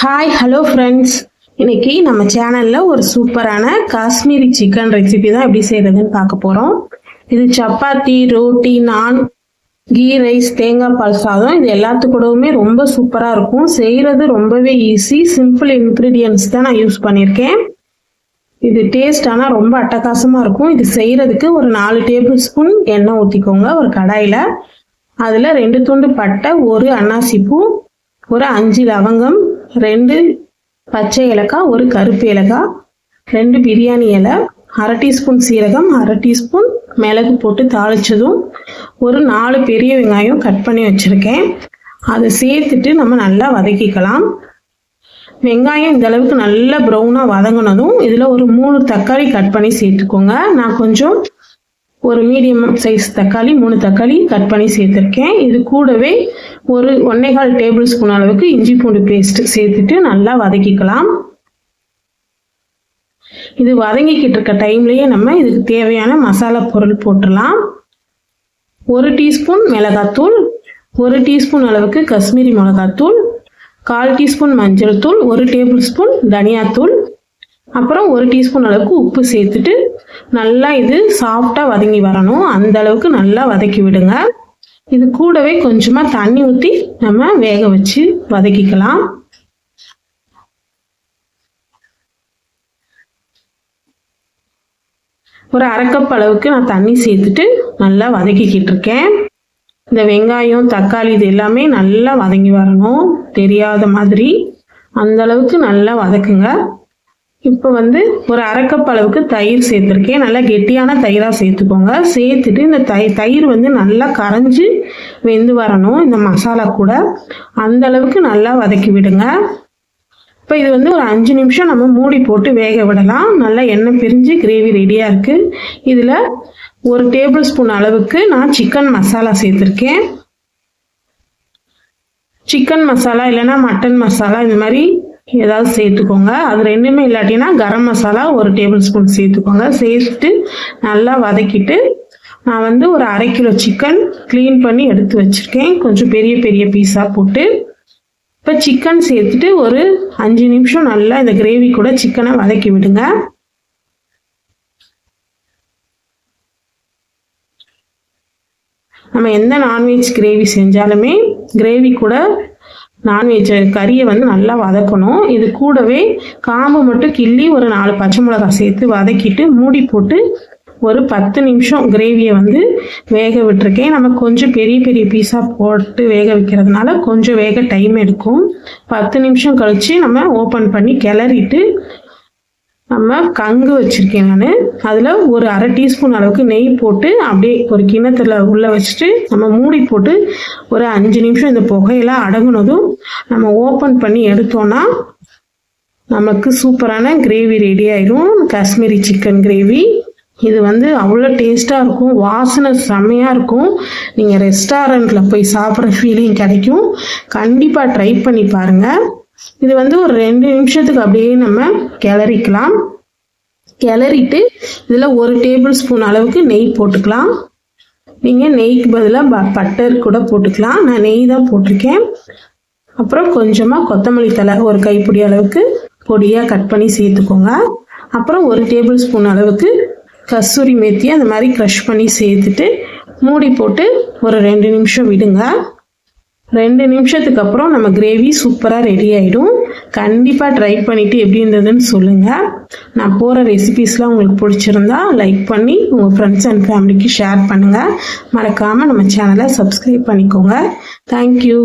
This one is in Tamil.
ஹாய் ஹலோ ஃப்ரெண்ட்ஸ் இன்னைக்கு நம்ம சேனலில் ஒரு சூப்பரான காஷ்மீரி சிக்கன் ரெசிபி தான் எப்படி செய்கிறதுன்னு பார்க்க போகிறோம் இது சப்பாத்தி ரோட்டி நான் கீ ரைஸ் தேங்காய் பால் சாதம். இது எல்லாத்து கூடவுமே ரொம்ப சூப்பராக இருக்கும். செய்கிறது ரொம்பவே ஈஸி சிம்பிள் இன்க்ரீடியன்ஸ் தான் நான் யூஸ் பண்ணியிருக்கேன். இது டேஸ்ட் ஆனால் ரொம்ப அட்டகாசமாக இருக்கும். இது செய்கிறதுக்கு ஒரு நாலு டேபிள் ஸ்பூன் எண்ணெய் ஊற்றிக்கோங்க ஒரு கடாயில். அதில் ரெண்டு துண்டு பட்டை ஒரு அன்னாசிப்பூ ஒரு அஞ்சு லவங்கம் ரெண்டு பச்சை ஏலக்காய் ஒரு கருப்பு ஏலக்காய் ரெண்டு பிரியாணி இலை அரை டீஸ்பூன் சீரகம் அரை டீஸ்பூன் மிளகு போட்டு தாளிச்சதும் ஒரு நாலு பெரிய வெங்காயம் கட் பண்ணி வச்சுருக்கேன். அதை சேர்த்துட்டு நம்ம நல்லா வதக்கிக்கலாம். வெங்காயம் இந்த அளவுக்கு நல்லா ப்ரௌனாக வதங்கினதும் இதில் ஒரு மூணு தக்காளி கட் பண்ணி சேர்த்துக்கோங்க. நான் கொஞ்சம் ஒரு மீடியம் சைஸ் தக்காளி மூணு தக்காளி கட் பண்ணி சேர்த்துருக்கேன். இது கூடவே ஒரு ஒன்னேகால் டேபிள் ஸ்பூன் அளவுக்கு இஞ்சி பூண்டு பேஸ்ட் சேர்த்துட்டு நல்லா வதக்கிக்கலாம். இது வதங்கிக்கிட்டு இருக்க டைம்லேயே நம்ம இதுக்கு தேவையான மசாலா பொருள் போட்டுடலாம். ஒரு டீஸ்பூன் மிளகாத்தூள் ஒரு டீஸ்பூன் அளவுக்கு காஷ்மீரி மிளகாத்தூள் கால் டீஸ்பூன் மஞ்சள் தூள் ஒரு டேபிள் ஸ்பூன் தனியாத்தூள் அப்புறம் ஒரு டீஸ்பூன் அளவுக்கு உப்பு சேர்த்துட்டு நல்லா இது சாஃப்டாக வதங்கி வரணும். அந்த அளவுக்கு நல்லா வதக்கி விடுங்க. இது கூடவே கொஞ்சமாக தண்ணி ஊற்றி நம்ம வேக வச்சு வதக்கிக்கலாம். ஒரு அரைக்கப் அளவுக்கு நான் தண்ணி சேர்த்துட்டு நல்லா வதக்கிக்கிட்டு இருக்கேன். இந்த வெங்காயம் தக்காளி இது எல்லாமே நல்லா வதங்கி வரணும். தெரியாத மாதிரி. அந்த அளவுக்கு நல்லா வதக்குங்க. இப்போ வந்து ஒரு அரைக்கப் அளவுக்கு தயிர் சேர்த்துருக்கேன். நல்லா கெட்டியான தயிராக சேர்த்துக்கோங்க. சேர்த்துட்டு இந்த தை தயிர் வந்து நல்லா கரைஞ்சி வெந்து வரணும். இந்த மசாலா கூட. அந்த அளவுக்கு நல்லா வதக்கி விடுங்க. இப்போ இது வந்து ஒரு அஞ்சு நிமிஷம் நம்ம மூடி போட்டு வேக விடலாம். நல்லா எண்ணெய் பிரிஞ்சு கிரேவி ரெடியாக இருக்குது இதில் ஒரு டேபிள் ஸ்பூன் அளவுக்கு நான் சிக்கன் மசாலா சேர்த்துருக்கேன். சிக்கன் மசாலா இல்லைன்னா மட்டன் மசாலா இந்த மாதிரி ஏதாவது சேர்த்துக்கோங்க. அது ரெண்டுமே இல்லாட்டினா கரம் மசாலா ஒரு டேபிள் ஸ்பூன் சேர்த்துக்கோங்க. சேர்த்துட்டு நல்லா வதக்கிட்டு நான் வந்து ஒரு அரை கிலோ சிக்கன் க்ளீன் பண்ணி எடுத்து வச்சுருக்கேன். கொஞ்சம் பெரிய பெரிய பீஸாக போட்டு. இப்போ சிக்கன் சேர்த்துட்டு ஒரு அஞ்சு நிமிஷம் நல்லா இந்த கிரேவி கூட சிக்கனை வதக்கி விடுங்க. நம்ம எந்த நான்வெஜ் கிரேவி செஞ்சாலுமே கிரேவி கூட நான்வெஜ் கறியை வந்து நல்லா வதக்கணும். இது கூடவே காம்பு மட்டும் கிள்ளி ஒரு நாலு பச்சை மிளகாய் சேர்த்து வதக்கிட்டு மூடி போட்டு ஒரு பத்து நிமிஷம் கிரேவியை வந்து வேக விட்டுருக்கேன். நம்ம கொஞ்சம் பெரிய பெரிய பீஸாக போட்டு வேக வைக்கிறதுனால கொஞ்சம் வேக டைம் எடுக்கும். பத்து நிமிஷம் கழித்து நம்ம ஓப்பன் பண்ணி கிளறிட்டு நம்ம கங்கு வச்சுருக்கேன் நான். அதில் ஒரு அரை டீஸ்பூன் அளவுக்கு நெய் போட்டு அப்படியே ஒரு கிண்ணத்தில் உள்ளே வச்சுட்டு நம்ம மூடி போட்டு ஒரு அஞ்சு நிமிஷம் இந்த புகையெல்லாம் அடங்குனதும் நம்ம ஓப்பன் பண்ணி எடுத்தோன்னா நமக்கு சூப்பரான கிரேவி ரெடி ஆயிடும் காஷ்மீரி சிக்கன் கிரேவி இது வந்து அவ்வளோ டேஸ்ட்டாக இருக்கும். வாசனை செம்மையாக இருக்கும். நீங்கள் ரெஸ்டாரண்ட்டில் போய் சாப்பிட்ற ஃபீலிங் கிடைக்கும். கண்டிப்பாக ட்ரை பண்ணி பாருங்கள் இது வந்து ஒரு ரெண்டு நிமிஷத்துக்கு அப்படியே நம்ம கிளறிக்கலாம். கிளறிட்டு இதில் ஒரு டேபிள் ஸ்பூன் அளவுக்கு நெய் போட்டுக்கலாம். நீங்கள் நெய்க்கு பதிலாக ப பட்டர் கூட போட்டுக்கலாம். நான் நெய் தான் போட்டிருக்கேன். அப்புறம் கொஞ்சமாக கொத்தமல்லி தலை ஒரு கைப்பிடி அளவுக்கு பொடியாக கட் பண்ணி சேர்த்துக்கோங்க. அப்புறம் ஒரு டேபிள் ஸ்பூன் அளவுக்கு கஸ்தூரி மேத்தி அந்த மாதிரி க்ரஷ் பண்ணி சேர்த்துட்டு மூடி போட்டு ஒரு ரெண்டு நிமிஷம் விடுங்க. ரெண்டு நிமிஷத்துக்கு அப்புறம் நம்ம கிரேவி சூப்பராக ரெடி ஆகிடும் கண்டிப்பாக ட்ரை பண்ணிவிட்டு எப்படி இருந்ததுன்னு சொல்லுங்கள் நான் போகிற ரெசிபீஸ்லாம் உங்களுக்கு பிடிச்சிருந்தா லைக் பண்ணி உங்கள் ஃப்ரெண்ட்ஸ் அண்ட் ஃபேமிலிக்கு ஷேர் பண்ணுங்கள் மறக்காமல் நம்ம சேனலை சப்ஸ்கிரைப் பண்ணிக்கோங்க. தேங்க்யூ